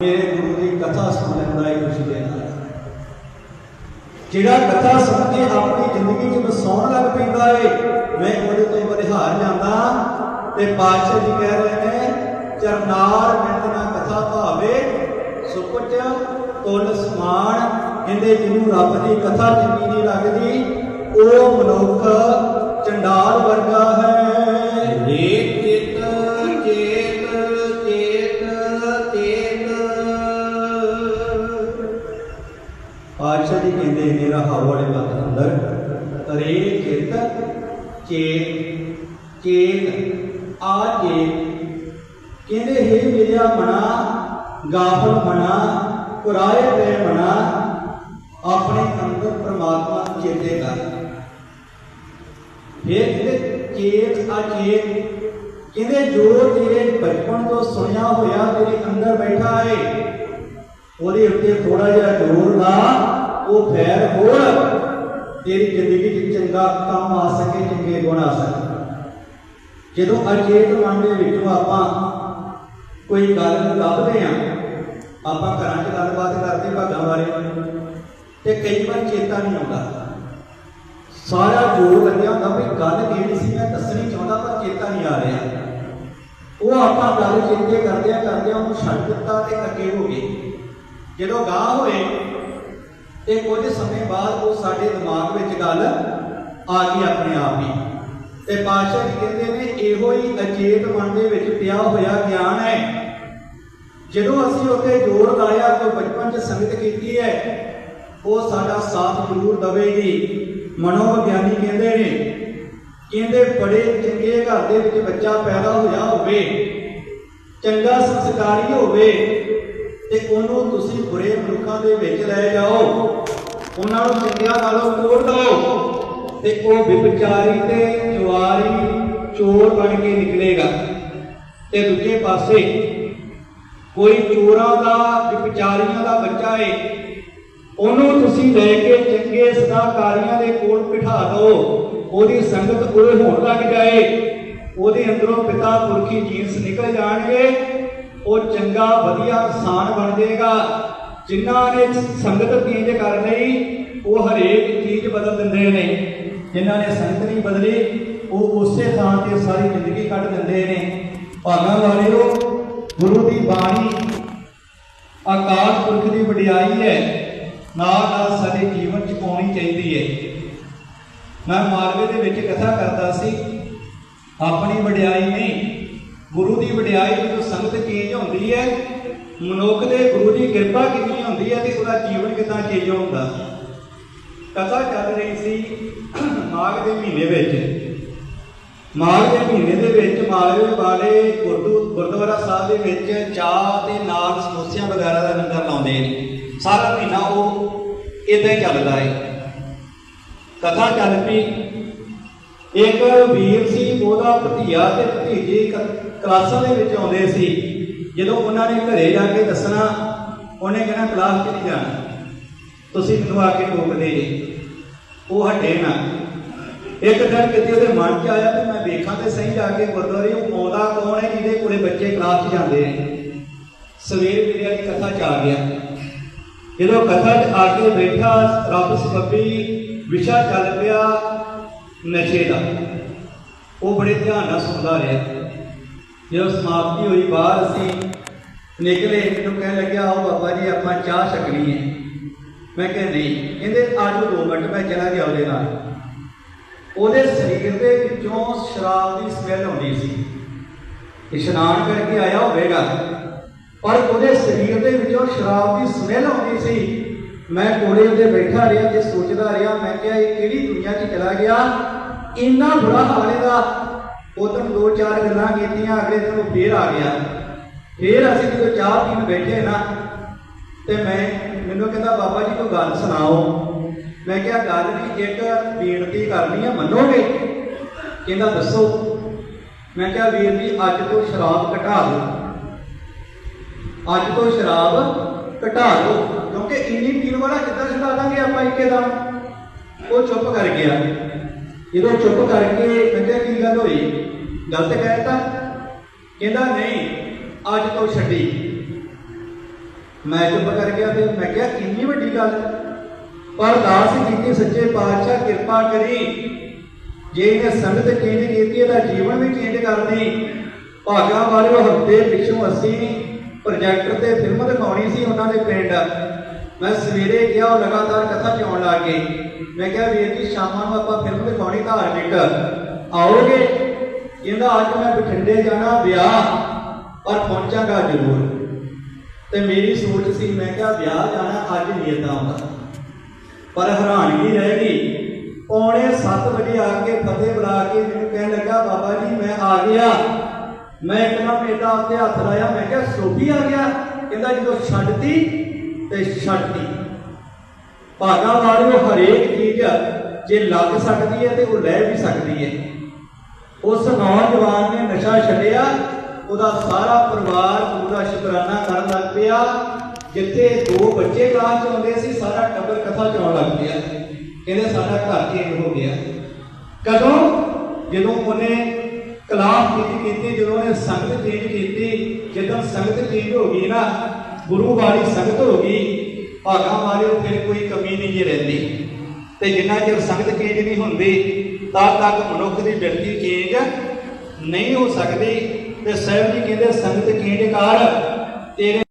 ਮੇਰੇ ਗੁਰੂ ਦੀ ਕਥਾ ਸੁਣਨ ਦਾ ਹੀ ਖੁਸ਼ੀ ਦੇ ਨਾਲ ਜਿਹੜਾ ਕਥਾ ਸੁਣ ਕੇ ਆਪਣੀ ਜ਼ਿੰਦਗੀ 'ਚ ਵਸਾਉਣ ਲੱਗ ਪੈਂਦਾ ਏ, ਮੈਂ ਉਹਦੇ ਤੋਂ ਬਰਿਹਾਰ ਜਾਂਦਾ ਤੇ ਪਾਤਸ਼ਾਹ ਜੀ ਕਹਿ ਰਹੇ ਨੇ ਚਰਨਾਰ ਮਿੰਟ ਨਾ ਕਥਾ ਭਾਵੇ ਸੁਪਟ ਤੁਲ ਸਮਾਨ, ਕਹਿੰਦੇ ਜਿਹਨੂੰ ਰੱਬ ਦੀ ਕਥਾ ਚੰਗੀ ਨਹੀਂ ਲੱਗਦੀ, ਉਹ ਮਨੁੱਖ ਚੰਡਾਲ ਵਰਗਾ ਤਰੇ ਚਿਤ ਚੇਤ ਚੇਤ, ਆ ਚੇਤ। ਕਹਿੰਦੇ, ਹੈ ਮੇਰਾ ਮਨਾ ਗਾਫਲ ਮਨਾ ਕੁਰਾਏ ਪੈ ਮਨਾ ਆਪਣੇ ਅੰਦਰ ਪ੍ਰਮਾਤਮਾ ਨੂੰ ਚੇਤੇ ਕਰ। ਫਿਰ ਕਹਿੰਦੇ, ਚੇਤ ਆ ਚੇਤ ਕਹਿੰਦੇ, ਜੋ ਤੇਰੇ ਬਚਪਨ ਤੋਂ ਸੁਣਿਆ ਹੋਇਆ ਤੇਰੇ ਅੰਦਰ ਬੈਠਾ ਹੈ ਉਹਦੇ ਉੱਤੇ ਥੋੜਾ ਜਿਹਾ ਜ਼ੋਰ ਲਾ, ਉਹ ਫੈਰ ਹੋਰ ਤੇਰੀ ਜ਼ਿੰਦਗੀ 'ਚ ਚੰਗਾ ਕੰਮ ਆ ਸਕੇ, ਚੰਗੇ ਗੁਣ ਆ ਸਕੇ। ਜਦੋਂ ਅਚੇਤ ਮਨ ਦੇ ਵਿੱਚੋਂ ਆਪਾਂ ਕੋਈ ਗੱਲ ਲੱਭਦੇ ਆ ਆਪਾਂ ਘਰਾਂ 'ਚ ਗੱਲਬਾਤ ਕਰਦੇ, ਭਾਗਾਂ ਬਾਰੇ ਤੇ ਕਈ ਵਾਰ ਚੇਤਾ ਨਹੀਂ ਆਉਂਦਾ। ਸਾਰਾ ਜੋਰ ਲੱਗਿਆ ਹੁੰਦਾ ਵੀ ਗੱਲ ਕਿਹੜੀ ਸੀ, ਮੈਂ ਦੱਸਣੀ ਚਾਹੁੰਦਾ ਪਰ ਚੇਤਾ ਨਹੀਂ ਆ ਰਿਹਾ। ਉਹ ਆਪਾਂ ਗੱਲ ਚੇਤੇ ਕਰਦਿਆਂ ਕਰਦਿਆਂ ਉਹਨੂੰ ਛੱਡ ਦਿੱਤਾ ਤੇ ਅੱਗੇ ਹੋ ਗਏ। ਜਦੋਂ ਗਾਹ ਹੋਏ ਤੇ ਕੁਝ ਸਮੇਂ ਬਾਅਦ ਉਹ ਸਾਡੇ ਦਿਮਾਗ ਵਿੱਚ ਗੱਲ ਆ ਗਈ ਆਪਣੇ ਆਪ ਹੀ ਤੇ ਪਾਤਸ਼ਾਹ ਜੀ ਕਹਿੰਦੇ ਨੇ, ਇਹੋ ਹੀ ਅਚੇਤ ਮਨ ਦੇ ਵਿੱਚ ਪਿਆ ਹੋਇਆ ਗਿਆਨ ਹੈ। ਜਦੋਂ ਅਸੀਂ ਉੱਤੇ ਜੋਰ ਲਾਇਆ ਤੇ ਬਚਪਨ 'ਚ ਸੰਗਤ ਕੀਤੀ ਹੈ, ਉਹ ਸਾਡਾ ਸਾਥ ਜ਼ਰੂਰ ਦੇਵੇਗੀ। ਮਨੋਵਿਗਿਆਨੀ ਕਹਿੰਦੇ ਨੇ, ਕਹਿੰਦੇ ਬੜੇ ਚੰਗੇ ਘਰ ਦੇ ਵਿੱਚ ਬੱਚਾ ਪੈਦਾ ਹੋਇਆ ਹੋਵੇ, ਚੰਗਾ ਸੰਸਕਾਰੀ ਹੋਵੇ ਤੇ ਉਹਨੂੰ ਤੁਸੀਂ ਬੁਰੇ ਮਨੁੱਖਾਂ ਦੇ ਵਿੱਚ ਲੈ ਜਾਓ। ਉਹਨਾਂ ਨੂੰ ਚੰਗਿਆਂ ਨਾਲੋਂ ਤੋੜ ਦਿਓ। ਤੇ ਉਹ ਵਿਚਾਰੀ ਤੇ ਜਵਾਰੀ ਚੋਰ ਬਣ ਕੇ ਨਿਕਲੇਗਾ। ਤੇ ਦੂਜੇ ਪਾਸੇ ਕੋਈ ਚੋਰਾਂ ਦਾ ਵਿਚਾਰੀਆਂ ਦਾ ਬੱਚਾ ਏ। ਉਹਨੂੰ ਤੁਸੀਂ ਲੈ ਕੇ ਚੰਗੇ ਸਦਾਕਾਰੀਆਂ ਦੇ ਕੋਲ ਬਿਠਾ ਦਿਓ ਉਹਦੀ ਸੰਗਤ ਉਹ ਹੋਣ ਲੱਗ ਜਾਏ। ਉਹਦੇ ਅੰਦਰੋਂ ਪਿਤਾ ਪੁਰਖੀ ਜੀਨਸ ਨਿਕਲ ਜਾਣਗੇ। ਉਹ ਚੰਗਾ, ਵਧੀਆ ਇਨਸਾਨ ਬਣ ਜਾਏਗਾ। ਜਿਨ੍ਹਾਂ ਨੇ ਸੰਗਤ ਚੇਂਜ ਕਰ ਲਈ, ਉਹ ਹਰੇਕ ਚੀਜ਼ ਬਦਲ ਦਿੰਦੇ ਨੇ। ਜਿਨ੍ਹਾਂ ਨੇ ਸੰਗਤ ਨਹੀਂ ਬਦਲੀ, ਉਹ ਉਸੇ ਥਾਂ ਤੇ ਸਾਰੀ ਜ਼ਿੰਦਗੀ ਕੱਢ ਦਿੰਦੇ ਨੇ। ਭਾਗਾਂ ਵਾਲਿਓ, ਗੁਰੂ ਦੀ ਬਾਣੀ ਆਕਾਸ਼ ਪੁਰਖ ਦੀ ਵਡਿਆਈ ਹੈ। ਨਾਲ ਨਾਲ ਸਾਡੇ ਜੀਵਨ ਚ ਪਾਉਣੀ ਚਾਹੀਦੀ ਹੈ। ਮੈਂ ਮਾਲਵੇ ਦੇ ਵਿੱਚ ਕਥਾ ਕਰਦਾ ਸੀ, ਆਪਣੀ ਵਡਿਆਈ ਨਹੀਂ ਗੁਰੂ ਦੀ ਵਡਿਆਈ ਜਦੋਂ ਸੰਗਤ ਚੇਂਜ ਹੁੰਦੀ ਹੈ, ਮਨੁੱਖ ਦੇ ਗੁਰੂ ਦੀ ਕਿਰਪਾ ਕਿੰਨੀ ਹੁੰਦੀ ਹੈ ਤੇ ਉਹਦਾ ਜੀਵਨ ਕਿਦਾਂ ਚੇਂਜ ਹੁੰਦਾ। ਕਥਾ ਚੱਲ ਰਹੀ ਸੀ ਮਾਘ ਦੇ ਮਹੀਨੇ ਵਿੱਚ। ਮਾਘ ਦੇ ਮਹੀਨੇ ਦੇ ਵਿੱਚ ਮਾਲਵੇ ਵਾਲੇ ਗੁਰਦੁ, ਗੁਰਦੁਆਰਾ ਸਾਹਿਬ ਦੇ ਵਿੱਚ ਚਾਹ ਤੇ ਨਾਲ ਸਮੋਸਿਆਂ ਵਗੈਰਾ ਦਾ ਲੰਗਰ ਲਾਉਂਦੇ ਨੇ। ਸਾਰਾ ਮਹੀਨਾ ਉਹ ਇਦਾਂ ਹੀ ਚੱਲਦਾ ਹੈ ਕਥਾ ਚੱਲ ਪਈ। ਇੱਕ ਵੀਰ ਸੀ, ਉਹਦਾ ਭਤੀਆ ਤੇ ਭਤੀਜੇ ਕਲਾਸਾਂ ਦੇ ਵਿੱਚ ਆਉਂਦੇ ਸੀ। ਜਦੋਂ ਉਹਨਾਂ ਨੇ ਘਰੇ ਜਾ ਕੇ ਦੱਸਣਾ, ਉਹਨੇ ਕਹਿਣਾ, ਕਲਾਸ 'ਚ ਨਹੀਂ ਜਾਣਾ? ਤੁਸੀਂ ਮੈਨੂੰ ਆ ਕੇ ਟੋਕਦੇ ਜੇ। ਉਹ ਹਟੇ ਨਾ। ਇੱਕ ਦਿਨ ਕਿਤੇ ਉਹਦੇ ਮਨ 'ਚ ਆਇਆ ਕਿ ਮੈਂ ਵੇਖਾਂ ਤੇ ਸਹੀ ਜਾ ਕੇ ਗੁਰਦੁਆਰੇ, ਉਹ ਆਉਂਦਾ ਕੌਣ ਹੈ ਜਿਹਦੇ ਕੋਲੇ ਬੱਚੇ ਕਲਾਸ 'ਚ ਜਾਂਦੇ ਨੇ। ਸਵੇਰ ਮੇਰੇ ਵਾਲੀ ਕਥਾ 'ਚ ਆ ਗਿਆ। ਜਦੋਂ ਕਥਾ 'ਚ ਆ ਕੇ ਬੈਠਾ, ਰੱਬ ਸਬੱਬੀ ਵਿਸ਼ਾ ਚੱਲ ਪਿਆ ਨਸ਼ੇ ਦਾ। ਉਹ ਬੜੇ ਧਿਆਨ ਨਾਲ ਸੁਣਦਾ ਰਿਹਾ। ਜਦੋਂ ਸਮਾਪਤੀ ਹੋਈ ਬਾਹਰ ਅਸੀਂ ਨਿਕਲੇ, ਮੈਨੂੰ ਕਹਿਣ ਲੱਗਿਆ, ਆਓ ਬਾਬਾ ਜੀ, ਆਪਾਂ ਚਾਹ ਛਕਣੀ ਹੈ। ਮੈਂ ਕਿਹਾ, ਨਹੀਂ। ਕਹਿੰਦੇ, ਆਜੋ ਦੋ ਮਿੰਟ, ਮੈਂ ਚਲਾ ਗਿਆ ਉਹਦੇ ਨਾਲ। ਉਹਦੇ ਸਰੀਰ ਦੇ ਵਿੱਚੋਂ ਸ਼ਰਾਬ ਦੀ ਸਮੈਲ ਆਉਂਦੀ ਸੀ। ਇਸ਼ਨਾਨ ਕਰਕੇ ਆਇਆ ਹੋਵੇਗਾ, ਪਰ ਉਹਦੇ ਸਰੀਰ ਦੇ ਵਿੱਚੋਂ ਸ਼ਰਾਬ ਦੀ ਸਮੈਲ ਆਉਂਦੀ ਸੀ। ਮੈਂ ਕੋਲੇ ਉੱਤੇ ਬੈਠਾ ਰਿਹਾ ਤੇ ਸੋਚਦਾ ਰਿਹਾ, ਮੈਂ ਕਿਹਾ, ਇਹ ਕਿਹੜੀ ਦੁਨੀਆ 'ਚ ਚਲਾ ਗਿਆ? ਇੰਨਾ ਬੁਰਾ ਹਾਲ ਇਹਦਾ। ਉਦੋਂ ਦੋ ਚਾਰ ਗੱਲਾਂ ਕੀਤੀਆਂ, ਅਗਲੇ ਦਿਨ ਉਹ ਫੇਰ ਆ ਗਿਆ। ਫੇਰ ਅਸੀਂ ਜਦੋਂ ਚਾਹ ਪੀਣ ਬੈਠੇ ਨਾ, ਤੇ ਮੈਂ, ਮੈਨੂੰ ਕਹਿੰਦਾ, ਬਾਬਾ ਜੀ, ਕੋਈ ਗੱਲ ਸੁਣਾਓ? ਮੈਂ ਕਿਹਾ, ਗੱਲ ਨਹੀਂ ਇੱਕ ਬੇਨਤੀ ਕਰਨੀ ਆ, ਮੰਨੋਗੇ? ਕਹਿੰਦਾ, ਦੱਸੋ। ਮੈਂ ਕਿਹਾ, ਵੀਰ ਜੀ, ਅੱਜ ਤੋਂ ਸ਼ਰਾਬ ਘਟਾ ਦਿਓ। ਅੱਜ ਤੋਂ ਸ਼ਰਾਬ ਘਟਾ ਦਿਓ, ਕਿਉਂਕਿ ਇੰਨੀ ਪੀਣ ਵਾਲਾ ਕਿੱਦਾਂ ਛਡਾ ਦਾਂਗੇ ਆਪਾਂ ਇੱਕੇ ਦਾ? ਉਹ ਚੁੱਪ ਕਰ ਗਿਆ। ਜਦੋਂ ਚੁੱਪ ਕਰਕੇ ਮੈਂ ਕਿਹਾ ਕੀ ਗੱਲ ਹੋਈ ਗਲਤ ਕਹਿਤਾ ਕਹਿੰਦਾ, ਨਹੀਂ, ਅੱਜ ਤੋਂ ਛੱਡੀ। ਮੈਂ ਚੁੱਪ ਕਰ ਗਿਆ ਫਿਰ ਮੈਂ ਕਿਹਾ, ਕਿੰਨੀ ਵੱਡੀ ਗੱਲ? ਪਰ ਦਾਸ ਕੀਤੀ ਸੱਚੇ ਪਾਤਸ਼ਾਹ ਕਿਰਪਾ ਕਰੀ। ਜੇ ਇਹਨੇ ਸੰਗਤ ਚੇਂਜ ਕੀਤੀ, ਇਹਦਾ ਜੀਵਨ ਵੀ ਚੇਂਜ ਕਰਦੀ ਭਾਗਾ ਵਾਲਿਓ ਹਫ਼ਤੇ ਪਿੱਛੋਂ ਅਸੀਂ ਪ੍ਰੋਜੈਕਟਰ ਤੇ ਫਿਲਮ ਦਿਖਾਉਣੀ ਸੀ ਉਹਨਾਂ ਦੇ ਪਿੰਡ। ਮੈਂ ਸਵੇਰੇ ਗਿਆ, ਉਹ ਲਗਾਤਾਰ ਕਥਾ ਚੋਣ ਆਉਣ ਲੱਗ ਗਏ ਮੈਂ ਕਿਹਾ, ਵੀਰ ਜੀ, ਸ਼ਾਮਾਂ ਨੂੰ ਆਪਾਂ ਫਿਲਮ ਦਿਖਾਉਣੀ ਧਾਰਮਿਕ। ਆਓਗੇ ਕਹਿੰਦਾ, ਅੱਜ ਮੈਂ ਬਠਿੰਡੇ ਜਾਣਾ, ਵਿਆਹ, ਪਰ ਪਹੁੰਚਾਂਗਾ ਜ਼ਰੂਰ। ਤੇ ਮੇਰੀ ਸੋਚ ਸੀ, ਮੈਂ ਕਿਹਾ, ਵਿਆਹ ਜਾਣਾ ਅੱਜ ਨਹੀਂ ਏਦਾਂ ਆਉਂਦਾ। ਪਰ ਹੈਰਾਨਗੀ ਰਹਿ ਗਈ। ਪੌਣੇ 7 ਵਜੇ ਆ ਕੇ ਫਤਿਹ ਬੁਲਾ ਕੇ ਮੈਨੂੰ ਕਹਿਣ ਲੱਗਾ, ਬਾਬਾ ਜੀ, ਮੈਂ ਆ ਗਿਆ। ਮੈਂ ਇੱਕਦਮ ਏਦਾਂ ਉੱਤੇ ਹੱਥ ਲਾਇਆ। ਮੈਂ ਕਿਹਾ ਸੋਫੀ ਆ ਗਿਆ? ਕਹਿੰਦਾ, ਜਦੋਂ ਛੱਡਤੀ ਤੇ ਛੱਡਤੀ। ਭਾਗਾ ਵਾਲਿਓ, ਹਰੇਕ ਚੀਜ਼ ਜੇ ਲੱਗ ਸਕਦੀ ਹੈ ਤੇ ਉਹ ਲੈ ਵੀ ਸਕਦੀ ਹੈ। ਉਸ ਨੌਜਵਾਨ ਨੇ ਨਸ਼ਾ ਛੱਡਿਆ, ਉਹਦਾ ਸਾਰਾ ਪਰਿਵਾਰ ਪੂਰਾ ਸ਼ੁਕਰਾਨਾ ਕਰਨ ਲੱਗ ਪਿਆ। ਜਿੱਥੇ ਦੋ ਬੱਚੇ ਕਲਾਸ ਚ ਆਉਂਦੇ ਸੀ, ਸਾਰਾ ਟੱਬਰ ਕਥਾ ਚਲਾਉਣ ਲੱਗ ਪਿਆ। ਕਹਿੰਦੇ ਸਾਡਾ ਘਰ ਚੇਂਜ ਹੋ ਗਿਆ। ਕਦੋਂ? ਜਦੋਂ ਉਹਨੇ ਕਲਾਸ ਚੇਂਜ ਕੀਤੀ, ਜਦੋਂ ਉਹਨੇ ਸੰਗਤ ਚੇਂਜ ਕੀਤੀ, ਜਦੋਂ ਸੰਗਤ ਚੇਂਜ ਹੋ ਗਈ ਨਾ, ਗੁਰੂ ਵਾਲੀ ਸੰਗਤ ਹੋ ਗਈ, ਭਾਗਾ ਮਾਰਿਓ, ਫਿਰ ਕੋਈ ਕਮੀ ਨਹੀਂ ਜੇ ਰਹਿੰਦੀ। ਤੇ ਜਿੰਨਾ ਚਿਰ ਸੰਗਤ ਚੇਂਜ ਨਹੀਂ ਹੁੰਦੀ ਤਦ ਤੱਕ ਮਨੁੱਖ ਦੀ ਬਿਰਤੀ ਚੇਂਜ ਨਹੀਂ ਹੋ ਸਕਦੀ ਤੇ ਸਾਹਿਬ ਜੀ ਕਹਿੰਦੇ ਸੰਗਤ ਚੇਂਜ ਕਰ, ਤੇਰੇ